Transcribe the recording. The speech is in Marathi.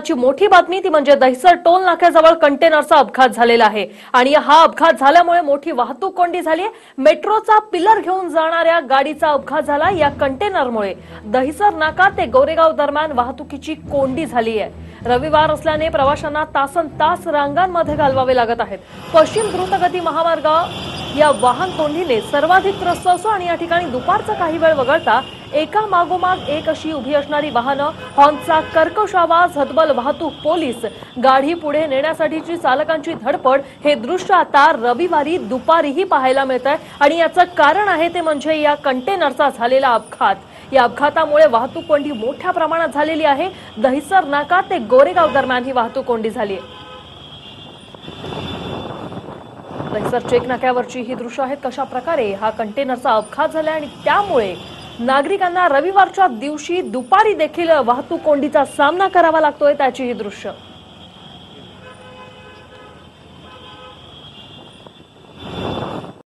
ची मोठी बातमी ती म्हणजे दहिसर टोल नाक्याजवळ कंटेनरचा अपघात झालेला आहे. आणि हा अपघात झाल्यामुळे मोठी वाहतूक कोंडी झाली आहे. मेट्रोचा पिलर घेऊन जाणाऱ्या गाडीचा अपघात झाला या कंटेनरमुळे. दहिसर नाका ते गोरेगाव दरम्यान वाहतुकीची कोंडी झाली आहे. रविवार असल्याने प्रवाशांना तासन तास रांगांमध्ये घालवावे लागत आहेत. पश्चिम द्रुतगती महामार्ग या वाहन कोंडीने सर्वाधिक त्रस्त असो आणि या ठिकाणी दुपारचा काही वेळ वगळता एका मागोमाग एक अशी उभी असणारी वाहनं हॉर्नचा कर्कश आवाज हतबल वाहतूक पोलीस. गाडी पुढे नेण्यासाठीची चालकांची धडपड. हे दृश्य आता रविवारी दुपारीही पाहायला मिळत आहे आणि याचं कारण आहे ते म्हणजे या कंटेनरचा झालेला अपघात. या अपघातामुळे वाहतूक कोंडी मोठ्या प्रमाणात झालेली आहे. दहिसर नाका ते गोरेगाव दरम्यान ही वाहतूक कोंडी झाली आहे. दहिसर चेक नाक्यावरची ही दृश्य आहेत कशा प्रकारे हा कंटेनरचा अपघात झाला आणि त्यामुळे नागरिकांना रविवारच्या दिवशी दुपारी देखील वाहतूक कोंडीचा सामना करावा लागतोय त्याची ही दृश्य.